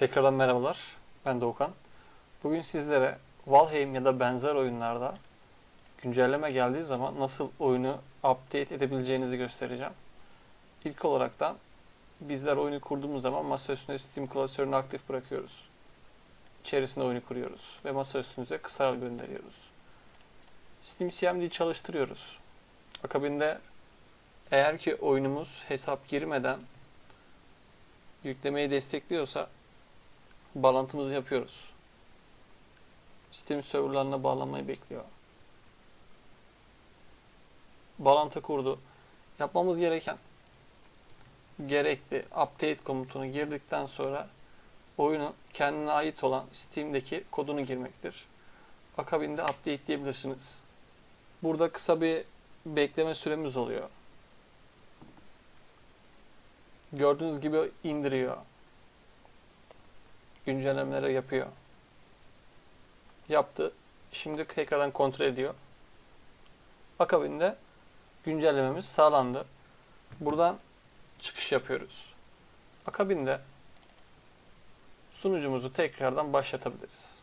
Tekrardan merhabalar. Ben Doğukan. Bugün sizlere Valheim ya da benzer oyunlarda güncelleme geldiği zaman nasıl oyunu update edebileceğinizi göstereceğim. İlk olaraktan bizler oyunu kurduğumuz zaman masa üstünde Steam klasörünü aktif bırakıyoruz. İçerisinde oyunu kuruyoruz ve masa üstünüze kısa gönderiyoruz. Steam CMD'yi çalıştırıyoruz. Akabinde eğer ki oyunumuz hesap girmeden yüklemeyi destekliyorsa bağlantımızı yapıyoruz. Steam serverlarına bağlanmayı bekliyor. Bağlantı kurdu. Yapmamız gereken gerekli update komutunu girdikten sonra oyunun kendine ait olan Steam'deki kodunu girmektir. Akabinde update diyebilirsiniz. Burada kısa bir bekleme süremiz oluyor. Gördüğünüz gibi indiriyor güncellemeleri yapıyor. Yaptı. Şimdi tekrardan kontrol ediyor. Akabinde güncellememiz sağlandı. Buradan çıkış yapıyoruz. Akabinde sunucumuzu tekrardan başlatabiliriz.